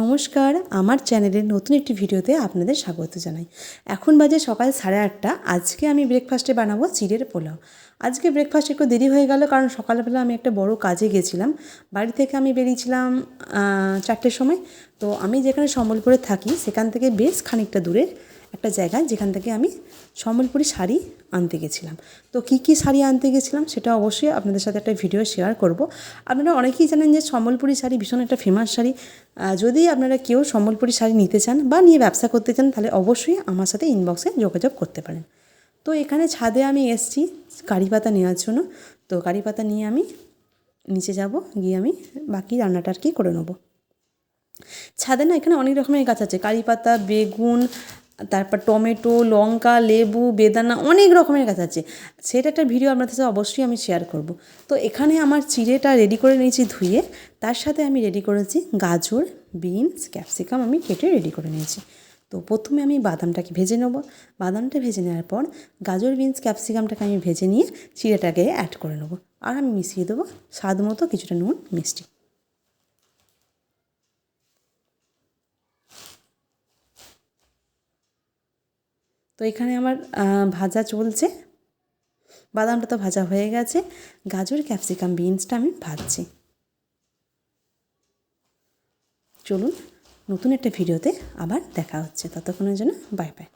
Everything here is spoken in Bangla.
নমস্কার, আমার চ্যানেলের নতুন একটি ভিডিওতে আপনাদের স্বাগত জানাই। এখন বাজে সকাল সাড়ে আটটা, আজকে আমি ব্রেকফাস্টে বানাবো চিড়ের পোলাও। আজকে ব্রেকফাস্ট একটু দেরি হয়ে গেল, কারণ সকালবেলা আমি একটা বড় কাজে গেছিলাম। বাড়ি থেকে আমি বেরিয়েছিলাম চারটের সময়। তো আমি যেখানে সম্বলপুরে থাকি, সেখান থেকে বেশ খানিকটা দূরে একটা জায়গা যেখান থেকে আমি সম্বলপুরি শাড়ি আনতে গেছিলাম। তো কী কী শাড়ি আনতে গেছিলাম সেটা অবশ্যই আপনাদের সাথে একটা ভিডিও শেয়ার করব। আপনারা অনেকেই জানেন যে সম্বলপুরি শাড়ি ভীষণ একটা ফেমাস শাড়ি। যদি আপনারা কেউ সম্বলপুরি শাড়ি নিতে চান বা নিয়ে ব্যবসা করতে চান, তাহলে অবশ্যই আমার সাথে ইনবক্সে যোগাযোগ করতে পারেন। তো এখানে ছাদে আমি এসছি কারি পাতা নেওয়ার জন্য। তো কারি পাতা নিয়ে আমি নিচে যাব, গিয়ে আমি বাকি রান্নাটা আর কি করে নেব। ছাদে না এখানে অনেক রকমের গাছ আছে। কারি পাতা, বেগুন তারপর টমেটো, লঙ্কা, লেবু, বেদানা অনেক রকমের গাছ আছে। সেটা একটা ভিডিও আপনাদের সাথে অবশ্যই আমি শেয়ার করব। তো এখানে আমার চিড়েটা রেডি করে নিয়েছি ধুয়ে, তার সাথে আমি রেডি করেছি গাজর বিনস ক্যাপসিকাম আমি কেটে রেডি করে নিয়েছি। তো প্রথমে আমি বাদামটাকে ভেজে নেব। বাদামটা ভেজে নেওয়ার পর গাজর বিনস ক্যাপসিকামটাকে আমি ভেজে নিয়ে চিড়েটাকে অ্যাড করে নেব। আর আমি মিশিয়ে দেবো স্বাদ মতো কিছুটা নুন, মিষ্টি। তো এখানে আমার ভাজা চলছে। বাদামটা তো ভাজা হয়ে গেছে। গাজর, ক্যাপসিকাম, বিনসটা আমি ভাজছি। চলুন, নতুন একটা ভিডিওতে আবার দেখা হচ্ছে। ততক্ষণের জন্য বাই বাই।